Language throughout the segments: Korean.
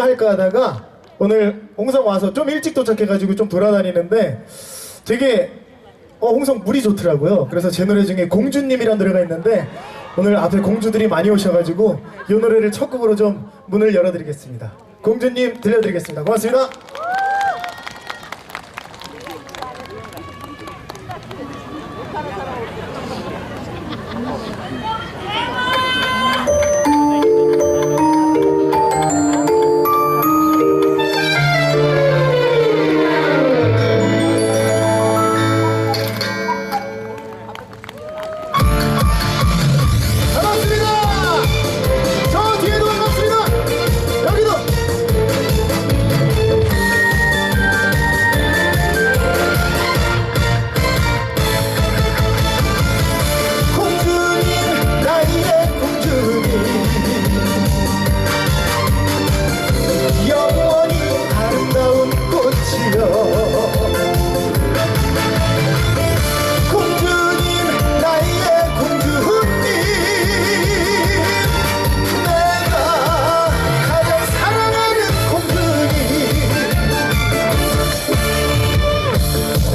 뭘로 할까 하다가 오늘 홍성 와서 좀 일찍 도착해가지고 좀 돌아다니는데 되게 어 홍성 물이 좋더라고요. 그래서 제 노래 중에 공주님이란 노래가 있는데 오늘 앞에 공주들이 많이 오셔가지고 이 노래를 첫 곡으로 좀 문을 열어드리겠습니다. 공주님 들려드리겠습니다. 고맙습니다.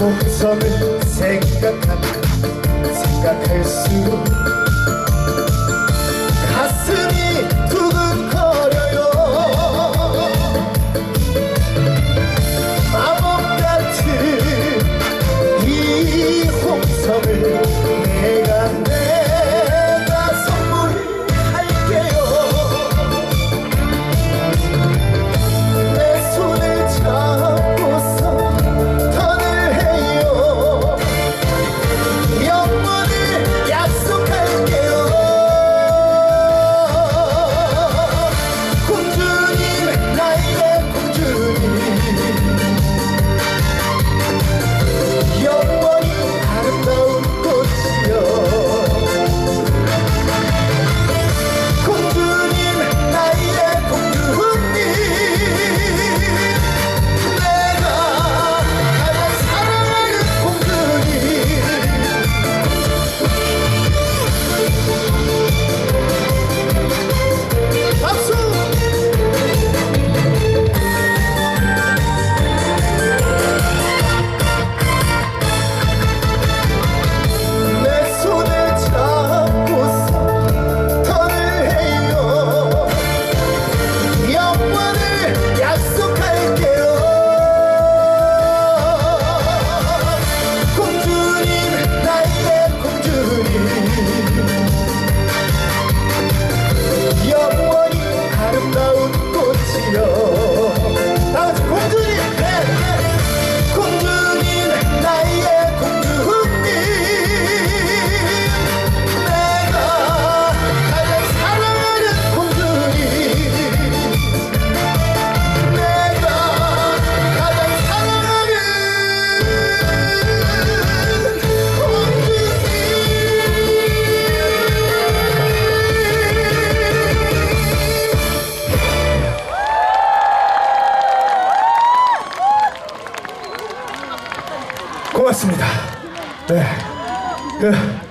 홍성을 생각하면 생각할수록 고맙습니다. 네. 그